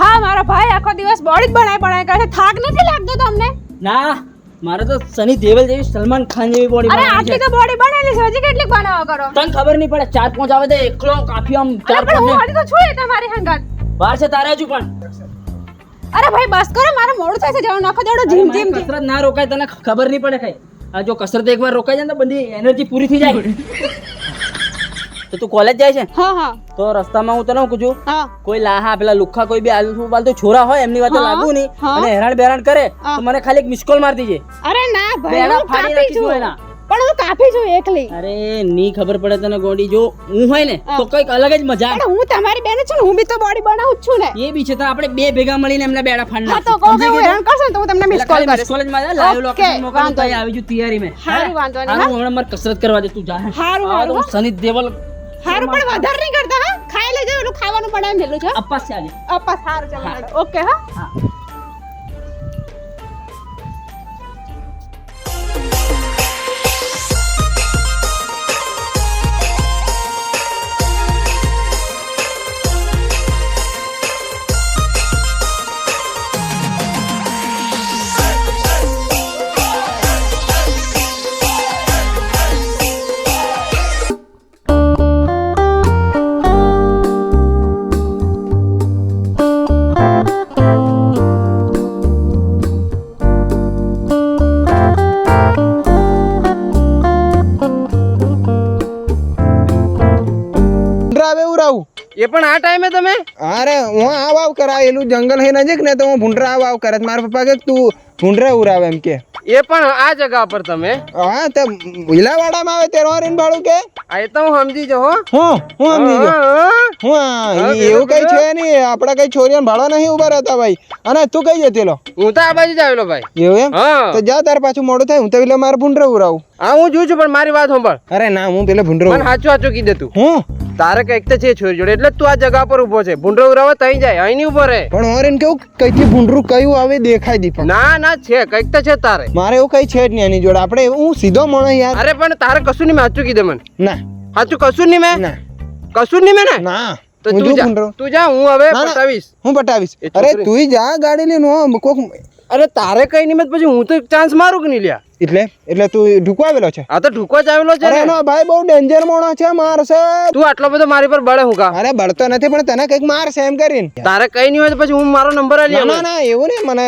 હા મારો ભાઈ આખો દિવસ બોડી જ બનાય બનાય કરે છે. થાક નથી લાગતો તમને? ના મારે તો સની દેવલ જેવી સલમાન ખાન જેવી બોડી અરે આટલી તો બોડી બનાવેલી છે. હજી કેટલી બનાવો કરો? તને ખબર નહીં પડે ચાર પાંચ આવે તો એકલો કાફી આમ ચાર પાંચ હું હાલી તો છું એ તમારી હંગાત. બહાર છે તારે હજુ પણ. અરે ભાઈ બસ કરો મારે મોડું થાય છે. જવાનું નાખો દેડો જીમ જીમ. કસરત ના રોકાય તને ખબર નહીં પડે કઈ. આ જો કસરત એકવાર રોકાઈ જાય ને બધી એનર્જી પૂરી થઈ જાય. તો તું કોલેજ જાય છે? હા હા. તો રસ્તામાં હું તને શું પૂછું હા. કોઈ લાહા પેલા લુખા કોઈ બી આલતુ બાલતુ છોરા હોય એમની વાતે લાગુ નહીં. અને હેરાન બેરાન કરે તો મને ખાલી એક મિસ કોલ માર દીજે અરે ના ભાઈ હું કાપી છું એના. પણ હું કાપી છું એકલી. અરે ની ખબર પડે તને ગોડી જો હું હોય ને તો કંઈક અલગ જ મજા. પણ હું તમારી બેન છું ને હું બી તો બોડી બનાવું છું ને. એ બી છે તો આપણે બે ભેગા મળીને એમના બેડા ફાડ હા તો કહો હું હેરાન કરશો તો હું તમને મિસ કોલ કરીશ. કોલેજમાં લાઈવ લોકેશન મોકલું તો આવી જુ તૈયારી મે. હારું, વાંધો નહીં, હું હમણાં મારે કસરત કરવા દે તું જા. હારું, હારું, સની દેવલ હારું પણ વધારે નહીં કરતા હા? ખાઈ લેજો એનું ખાવાનું બનાવી મેલું છે અપાસ છે અપાસ હારું ચાલે ઓકે હા? હા. એ પણ આ ટાઈમે તમે? અરે હું આ વાવ કરાયેલું જંગલ હે નજીક ને તો હું ભૂંડરા વાવ કરે. મારા પપ્પા કે તું ભૂંડરા ઉરાવે એમ કે. એ પણ આ જગા પર તમે? હા તો વિલાવાડામાં આવે તેરો હરીને ભાડું કે? આ તો હું સમજી જાઉં હો. હું હું સમજી જો હા, હું એવું કઈ છે? નહીં આપડા કઈ છોરીઓને ભાડો નહીં ઊભા રહેતા ભાઈ. અને તું કઈ જતેલો હું તો આ બાજુ જ આવેલો ભાઈ. એવું એમ? તો જા તાર પાછું મોડું થાય હું તો એટલે મારે ભૂંડરા ઉરાવું હા હું જોઉં છું પણ મારી વાત સાંભળ. અરે ના હું પેલો ભૂંડરો પણ સાચું સાચું કીધે તું. હું? તારે કંઈક તો છે છોરી જોડે એટલે તું આ જગા પર ઊભો છે. ભૂંડરો ઉરાવા અહીં જાય અહીં નહીં ઊભો રહે. પણ ઓરેન કેવું કઈથી ભૂંડરું કયું આવે દેખાય દીપક ના ના છે કંઈક તો છે તારે. મારે એવું કઈ છે જ નહીં એની જોડે. આપણે હું સીધો મળે યાર. અરે પણ તારે કશું નહીં મેં સાચું કીધે મને. ના. સાચું કશું નહીં મેં? ના. કશું નહીં મેં ને? ના. તો તું જો. તું જા હું હવે ના. હું બતાવીશ અરે તું જા ગાડી લઈને કોક અરે તારે કઈ નહીં મેં પછી હું તો ચાન્સ મારું કે નહીં લ્યા. એટલે? એટલે તું ઢુકો આવેલો છે? આ તો ઢૂકો જ આવેલો છે. એનો ભાઈ બહુ ડેન્જર મોણો છે મારશે. તું આટલો બધો મારી પર બળે હું કા? અરે બળતો નથી પણ તને કંઈક મારશે એમ કરીને. તારે કઈ નહીં હોય તો પછી હું મારો નંબર આલી ના ના એવું નહીં. મને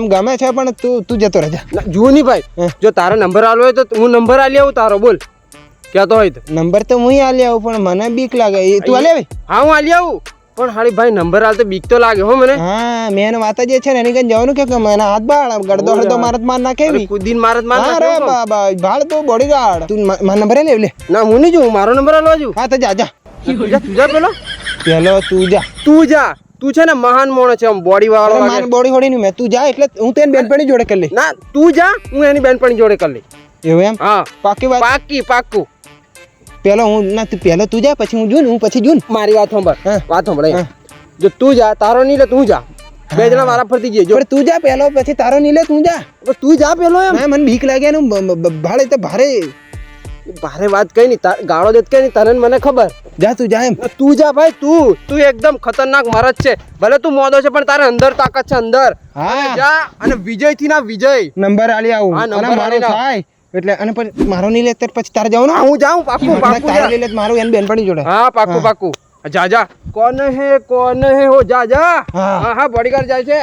એમ ગમે છે પણ તું તું જતો રહેજા. જુઓ નહીં ભાઈ. જો તારે નંબર આલો હોય તો હું નંબર આલી આવું તારો બોલ. તો હોય નંબર તો હું આલી આવું પણ મને બીક લાગે. તું આલી આવી? હા હું આલી આવું. પણ હાળી ભાઈ નંબર હાલ તો બીક તો લાગે હો મને. હા મેન વાત જ એ છે ને એની કઈ જવાનું કે મને હાથ બાળ ગડદો હળદો મારત માર નાખે કુદીન મારત માર હા નાખ્યો રે કોણ? બા- બા- ભાળ તો બોડીગાર્ડ તું મા- મારો નંબર લે લે. ના હું નહીં જોઉં મારો નંબર આલવા જુ હા તો જા જા. તું જા તું જા પેલો. પેલો તું જા. તું જા. તું છે ને મહાન મોણો છે આમ બોડી વાળો મારી બોડી હોડી નહીં મેં. તું જા એટલે હું તેની બેનપણી જોડે કરી લઈ ના તું જા હું એની બેનપણી જોડે કરી લઈ એવું એમ? હા. પાકી વાત? પાકી પાક્કું પેલો હું ના તું પેલો તું જા પછી હું જોઉં હું પછી જોઉં મારી વાત સાંભળ. વાત સાંભળ જો તું જા તારો નહીં લે તું જા. બે જણા મારા ફરતી જઈએ જો. તું જા પેલો પછી તારો નહીં લે તું જા. તું જા પેલો એમ. મને બીક લાગે ને ભાડે તો ભારે. ભારે વાત કઈ નહીં ગાળો દેત કઈ નહીં તને મને ખબર. જા તું જા એમ. તું જા ભાઈ તું. તું એકદમ ખતરનાક મરદ છે. ભલે તું મોદો છે પણ તારે અંદર તાકાત છે અંદર. હા. જા અને વિજયથી ના વિજય. નંબર આલી આવું. હા, નંબર આલી. થાય. એટલે અને પછી મારો નહીં લે તો પછી તારે જવાનું? હા, હું જાઉં પાકું પાકું તારે. લઈ લે મારું એને બેનપણી જોડે. હા પાકું પાકું. જા જા. કોણ હે કોણ હે? હો જા જા. હા. હા હા બોડીગાર્ડ જાય છે.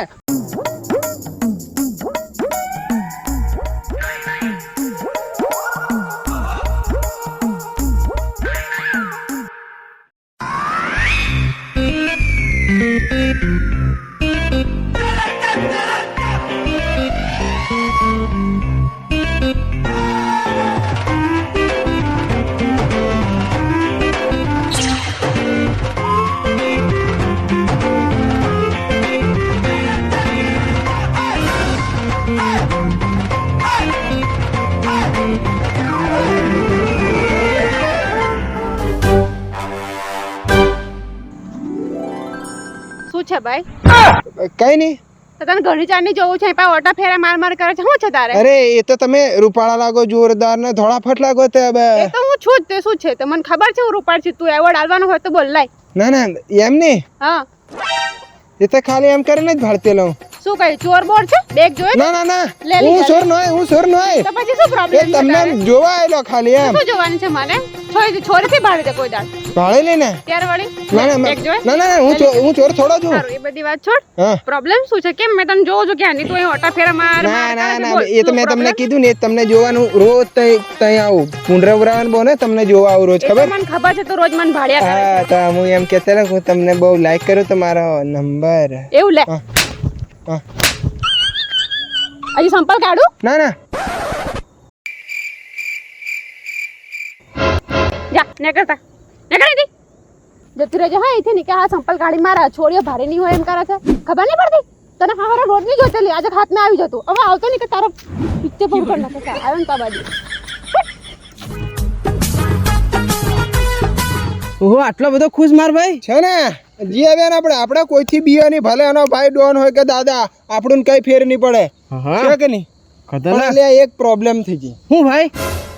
છે ભાઈ? કઈ નહીં તને ઘણી ચારની જોવું છે પાછા ઓટા ફેરા માર માર કરે છે શું છે તારે? અરે એ તો તમે રૂપાળા લાગો જોરદાર ને ધોળાફટ લાગો તે હવે એ તો હું છું જ તે શું છે? તો મને ખબર છે હું રૂપાળ છું તું એવોર્ડ આલવાનો હોય તો બોલ લાય. ના ના એમ નહીં હા. એ તો ખાલી એમ કરીને જ ભરતે લઉં. શું કહે ચોર બોર છે? બેગ જોયે ના ના ના. હું ચોર સોર હું ચોર નો તો પછી શું પ્રોબ્લેમ તમને જોવા આવેલો ખાલી એમ. શું જોવાનું છે મને? છોરી છોરીથી ભાડે છે કોઈ દાડ ભાડે લઈને? ત્યારે વળી? ના ના બેગ ના ના ના, હું હું ચોર થોડો છું સારું એ બધી વાત છોડ. પ્રોબ્લેમ શું છે? કેમ? મેં તમને જોઉં છું ક્યાં નહીં તું અહીં ઓટા ફેરા માર ના ના ના એ તો મેં તમને કીધું ને તમને જોવાનું રોજ તઈ તઈ આવું. પુંડરા ઉરાવન બોને તમને જોવા આવું રોજ ખબર? મને ખબર છે તો રોજ મને ભાડ્યા કરે તો હું એમ કહેતા ને હું તમને બહુ લાઈક કરું તમારો નંબર એવું લે. હા હજી સંપર્ક કાઢું? ના ના. નીકળતા. નીકળી દી. જતી રહેજે હા અહીંથી નીકળ આ સંપલ ગાડી મારા છોડીઓ ભારે નહીં હોય એમ કરે છે. ખબર નહીં પડતી? તને હા મારા રોજ નહીં જોતેલી આજે હાથમાં આવી જતું. હવે આવતો નહીં કે તારો પિક્ચર પૂરું કરી નાખે આવ્યો ને તો ઓહો આટલો બધો ખુશ માર ભાઈ? છે ને જી આવે ને આપણે. આપણે કોઈથી બીયો નહીં. ભલે એનો ભાઈ ડોન હોય કે દાદા આપણને કઈ ફેર નહીં પડે. છે કે નહીં? એટલે એક પ્રોબ્લેમ થઈ ગઈ. હું ભાઈ?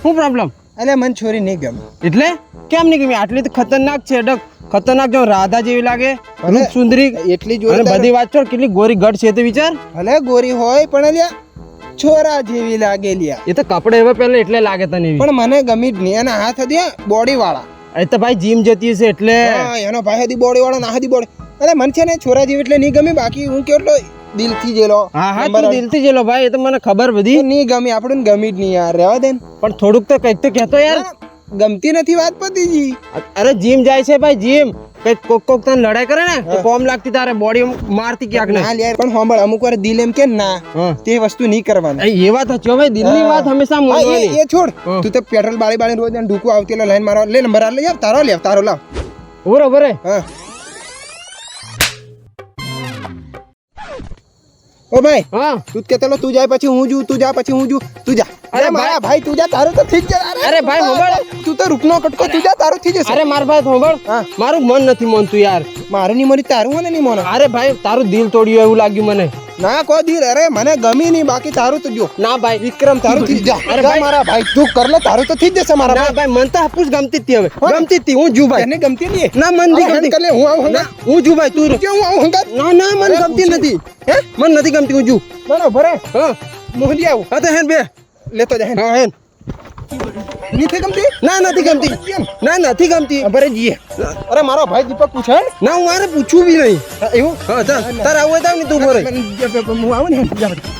શું પ્રોબ્લેમ એટલે મને છોરી નહીં ગમે. એટલે? કેમ નહીં ગમી? આટલી તો ખતરનાક છે ડક. ખતરનાક જો રાધા જેવી લાગે અને સુંદરી. એટલી જો બધી વાત છોડ કેટલી ગોરી ગઢ છે તે વિચાર? ભલે ગોરી હોય પણ અલ્યા છોરા જેવી લાગે લ્યા. એ તો કપડે હવે પહેલા એટલે લાગે તને પણ મને ગમી જ નહીં. એના હાથ હતી બોડી વાળા એ તો ભાઈ જીમ જતી હશે એટલે. એનો ભાઈ હતી બોડી વાળો ના હતી બોડી અરે મને છે ને છોરા જેવી એટલે નહીં ગમી. બાકી હું કેટલો દિલથી જેલો. હા હા તું દિલથી જેલો ભાઈ એ તો મને ખબર બધી. નહીં ગમી આપણને ગમી જ નહીં યાર. રહેવા દે પણ થોડુંક તો કંઈક તો કહેતો યાર. ગમતી નથી વાત પતિજી અરે જીમ જાય છે ભાઈ જીમ. કઈ કોક કોક તને લડાઈ કરે ને તો કોમ લાગતી તારે બોડી મારતી ક્યાંક ને. યાર પણ હોંભળ અમુક વાર દિલ એમ કે ના તે વસ્તુ નહીં કરવાની. એ વાત હતી ભાઈ દિલની વાત હંમેશા હા, એ છોડ. તું તો પેટ્રોલ બાળી બાળી રોજ ને ઢૂકું આવતી લાઈન મારો લે નંબર આ લે યાર તારો લે તારો લાવ. બરોબર ઓરે હા. ઓ ભાઈ હા. તું કે કહેતો તું જાય પછી હું જુ તું જા પછી હું જુ તું જા. અરે મારા ભાઈ. તું જા તારું તો થઈ જ અરે ભાઈ, મોબાઈલ. તું તો રૂપનો કટકો તું જા તારું થઈ જશે અરે માર ભાઈ સાંભળ હા. મારું મન નથી માનતું યાર. મારું નહીં મરી તારું મને ને નહીં મોનો. અરે ભાઈ તારું દિલ તોડ્યું એવું લાગ્યું મને. ના કો દીર અરે મને ગમી નહીં બાકી તારું તો જો. ના ભાઈ. વિક્રમ તારું થઈ જા. અરે ભાઈ. મારા ભાઈ તું કર લે તારું તો થઈ જ જશે મારા ના ભાઈ. ભાઈ મન તો હાપુસ ગમતી હતી હવે. ગમતી હતી હું જુ ભાઈ. એને ગમતી નહીં? ના મન દી ગમતી. કલે હું આવું ના, હું જુ ભાઈ તું. કે હું આવું હંગા ના ના મન ગમતી નથી. હે? મન નથી ગમતી હું જુ. બરોબર હે? હા. મોહલી આવું. હા તો હેન બે. લેતો જા હેન. હા હેન. નહીં થઈ ગમતી? ના નથી ગમતી? ના નથી ગમતી. અરે જીએ અરે મારો ભાઈ દીપક પૂછે ને? હું મારે પૂછવું બી નહીં. એવું? હા ચાલ. તારે આવું ને તું બોરે હું આવું ને? જા બેટા.